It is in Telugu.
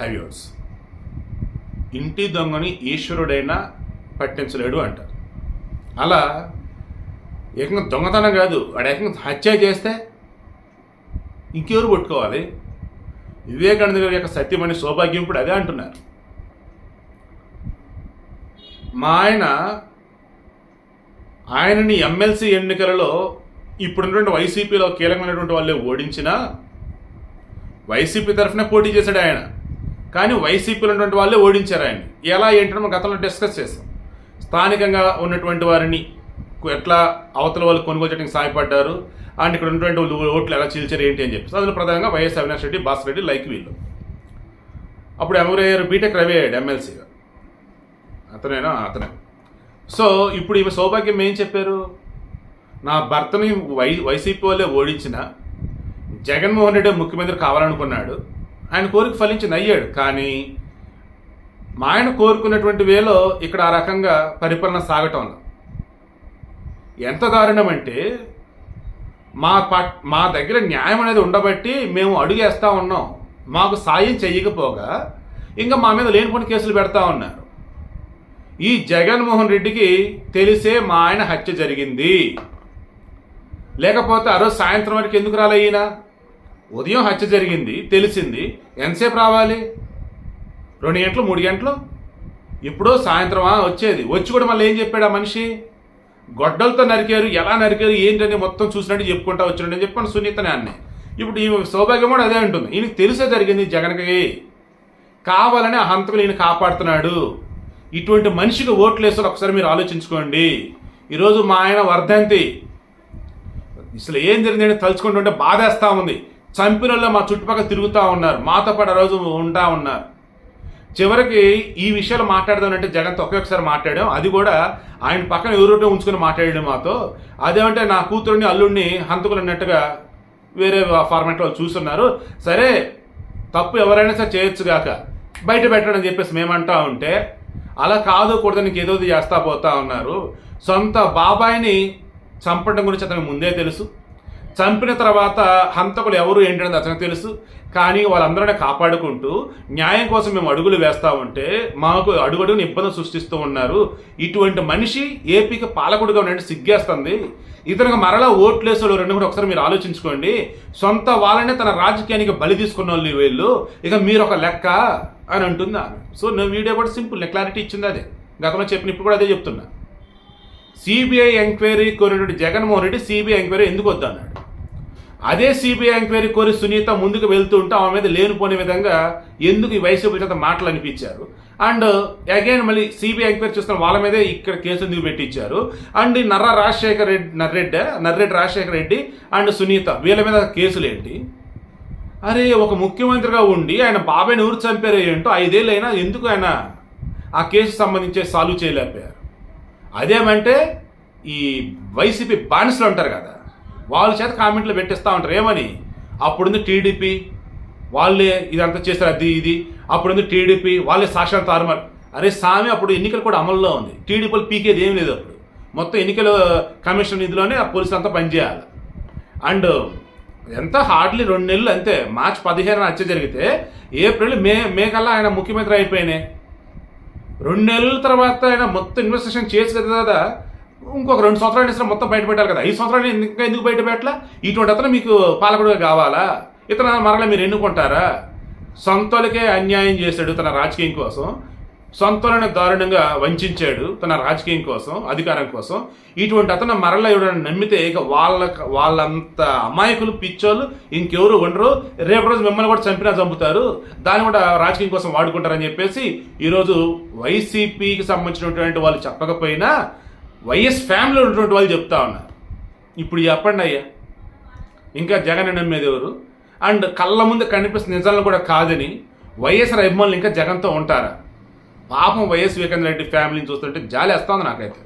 హైవ్యూర్స్ ఇంటి దొంగని ఈశ్వరుడైనా పట్టించలేడు అంటారు. అలా ఏకంగా దొంగతనం కాదు వాడు ఏకంగా హత్య చేస్తే ఇంకెవరు పట్టుకోవాలి? వివేకానంద గారి యొక్క సత్యమని సౌభాగ్యం ఇప్పుడు అదే అంటున్నారు. మా ఆయన ఆయనని ఎమ్మెల్సీ ఎన్నికలలో ఇప్పుడున్నటువంటి వైసీపీలో కీలకమైనటువంటి వాళ్ళే ఓడించినా వైసీపీ తరఫున పోటీ చేశాడు ఆయన. కానీ వైసీపీలో ఉన్నటువంటి వాళ్ళే ఓడించారు ఆయన ఎలా ఏంటని మనం గతంలో డిస్కస్ చేస్తాం స్థానికంగా ఉన్నటువంటి వారిని ఎట్లా అవతల వాళ్ళు కొనుగోలు చేయడానికి సహాయపడ్డారు అండ్ ఇక్కడ ఉన్నటువంటి ఓట్లు ఎలా చీల్చారు ఏంటి అని చెప్పి అందులో ప్రధానంగా వైఎస్ అవినాష్ రెడ్డి భాస్కర్ రెడ్డి లైక్ వీళ్ళు. అప్పుడు ఎవరయ్యారు బీటెక్ రవి అయ్యాడు ఎమ్మెల్సీగా అతనేనా? అతనే. సో ఇప్పుడు ఈమె సౌభాగ్యం ఏం చెప్పారు? నా భర్తని వై వైసీపీ వాళ్ళే ఓడించిన జగన్మోహన్ రెడ్డి ముఖ్యమంత్రి కావాలనుకున్నాడు. ఆయన కోరిక ఫలించింది అయ్యాడు. కానీ మా ఆయన కోరుకున్నటువంటి వేలో ఇక్కడ ఆ రకంగా పరిపాలన సాగటంలో ఎంత దారుణం అంటే మా పట్ మా దగ్గర న్యాయం అనేది ఉండబట్టి మేము అడుగేస్తా ఉన్నాం. మాకు సాయం చెయ్యకపోగా ఇంకా మా మీద లేనిపోని కేసులు పెడతా ఉన్నారు. ఈ జగన్మోహన్ రెడ్డికి తెలిసే మా ఆయన హత్య జరిగింది. లేకపోతే ఆ రోజు సాయంత్రం వరకు ఎందుకు రాలే ఈయన? ఉదయం హత్య జరిగింది తెలిసింది. ఎంతసేపు రావాలి? రెండు గంటలు మూడు గంటలు? ఎప్పుడో సాయంత్రమా వచ్చేది. వచ్చి కూడా మళ్ళీ ఏం చెప్పాడు ఆ మనిషి? గొడ్డలతో నరికారు ఎలా నరికారు ఏంటని మొత్తం చూసినట్టు చెప్పుకుంటా వచ్చినట్టు అని చెప్పాను సునీతనే అన్నీ. ఇప్పుడు ఈ సౌభాగ్యం కూడా అదే ఉంటుంది ఈయనకి తెలిసే జరిగింది జగన్కి కావాలని ఆ హంతకులు ఈయన కాపాడుతున్నాడు. ఇటువంటి మనిషికి ఓట్లు వేసారు ఒకసారి మీరు ఆలోచించుకోండి. ఈరోజు మా ఆయన వర్ధంతి. అసలు ఏం జరిగిందని తలుచుకుంటుంటే బాధేస్తా ఉంది. చంపిన మా చుట్టుపక్కల తిరుగుతూ ఉన్నారు. మాతో పాటు రోజు ఉంటా ఉన్నారు. చివరికి ఈ విషయాలు మాట్లాడదామంటే జగన్తో ఒకే ఒకసారి మాట్లాడాం. అది కూడా ఆయన పక్కన ఎవరోటో ఉంచుకొని మాట్లాడాడు మాతో. అదేమంటే నా కూతురుని అల్లుడిని హంతకులు అన్నట్టుగా వేరే ఫార్మాట్ వాళ్ళు చూస్తున్నారు. సరే తప్పు ఎవరైనా సరే చేయొచ్చు గాక. బయట పెట్టడం అని చెప్పేసి మేమంటా ఉంటే అలా కాదు కూడదని ఏదో చేస్తా పోతా ఉన్నారు. సొంత బాబాయిని చంపడం గురించి అతనికి ముందే తెలుసు. చంపిన తర్వాత హంతకులు ఎవరు ఏంటనేది అతనికి తెలుసు. కానీ వాళ్ళందరినీ కాపాడుకుంటూ న్యాయం కోసం మేము అడుగులు వేస్తా ఉంటే మాకు అడుగడుగుని ఇబ్బంది సృష్టిస్తూ ఉన్నారు. ఇటువంటి మనిషి ఏపీకి పాలకుడుగా ఉన్నట్టు సిగ్గేస్తుంది. ఇతనికి మరలా ఓట్లేసాడు రెండు కూడా ఒకసారి మీరు ఆలోచించుకోండి. సొంత వాళ్ళనే తన రాజకీయానికి బలి తీసుకున్న వాళ్ళు. వీళ్ళు ఇక మీరు ఒక లెక్క అని అంటుంది సో నా వీడియో కూడా సింపుల్ క్లారిటీ ఇచ్చింది అదే. గతంలో చెప్పిన ఇప్పుడు కూడా అదే చెప్తున్నా. సిబిఐ ఎంక్వైరీ కోరినటువంటి జగన్మోహన్ రెడ్డి సిబిఐ ఎంక్వైరీ ఎందుకు వద్దన్నాడు? అదే సిబిఐ ఎంక్వైరీ కోరి సునీత ముందుకు వెళ్తూ ఉంటే ఆమె మీద లేనిపోని విధంగా ఎందుకు ఈ వైసీపీ చేత మాటలు అనిపించారు? అండ్ అగైన్ మళ్ళీ సిబిఐ ఎంక్వైరీ చూస్తున్న వాళ్ళ మీదే ఇక్కడ కేసు ఎందుకు పెట్టించారు? అండ్ నర్ర రాజశేఖర్ రెడ్డి నర్రెడ్డి నర్రెడ్డి రాజశేఖర్ రెడ్డి అండ్ సునీత వీళ్ళ మీద కేసులు ఏంటి? అరే ఒక ముఖ్యమంత్రిగా ఉండి ఆయన బాబాయ్ని ఊరు చంపారు ఏంటో ఐదేళ్ళు అయినా ఎందుకు ఆయన ఆ కేసు సంబంధించి సాల్వ్ చేయలేకపోయారు? అదేమంటే ఈ వైసీపీ బానిసలు అంటారు కదా. వాళ్ళ చేత కామెంట్లు పెట్టిస్తూ ఉంటారు. ఏమని? అప్పుడుంది టీడీపీ వాళ్ళే ఇదంతా చేశారు అది ఇది. అప్పుడుంది టీడీపీ వాళ్ళే సాక్షాత్ తారుమారు అరే సామి అప్పుడు ఎన్నికలు కూడా అమల్లో ఉంది. టీడీపీలు పీకేది ఏం లేదు అప్పుడు. మొత్తం ఎన్నికల కమిషన్ నిధిలోనే ఆ పోలీసులు అంతా పనిచేయాలి. అండ్ ఎంత హార్డ్లీ రెండు నెలలు అంతే మార్చ్ పదిహేను హత్య జరిగితే ఏప్రిల్ మే మే కల్లా ఆయన ముఖ్యమంత్రి అయిపోయినాయి. రెండు నెలల తర్వాత ఆయన మొత్తం ఇన్వెస్టిగేషన్ చేసి కదా ఇంకొక రెండు సంవత్సరాలు ఇస్తే మొత్తం బయట పెట్టాలి కదా. ఐదు సంవత్సరాలు ఇంకా ఎందుకు బయట పెట్టలా? ఇటువంటి అతను మీకు పాలకుడుగా కావాలా? ఇతను మరలా మీరు ఎన్నుకుంటారా? సొంతలకే అన్యాయం చేశాడు తన రాజకీయం కోసం. సొంతలను దారుణంగా వంచాడు తన రాజకీయం కోసం అధికారం కోసం. ఇటువంటి అతను మరలా ఎవడని నమ్మితే ఇక వాళ్ళ వాళ్ళంత అమాయకులు పిచ్చోళ్ళు ఇంకెవరు ఉండరు. రేపు రోజు మిమ్మల్ని కూడా చంపినా చంపుతారు. దాన్ని కూడా రాజకీయం కోసం వాడుకుంటారని చెప్పేసి ఈరోజు వైసీపీకి సంబంధించినటువంటి వాళ్ళు చెప్పకపోయినా వైఎస్ ఫ్యామిలీలో ఉన్నటువంటి వాళ్ళు చెప్తా ఉన్నారు. ఇప్పుడు చెప్పండి అయ్యా. ఇంకా జగన్ నమ్మేది ఎవరు? అండ్ కళ్ళ ముందు కనిపిస్తున్న నిజాలను కూడా కాదని వైఎస్ఆర్ అభిమానులు ఇంకా జగన్తో ఉంటారా? పాపం వైఎస్ వివేకానంద రెడ్డి ఫ్యామిలీని చూస్తుంటే జాలి వస్తుంది నాకైతే.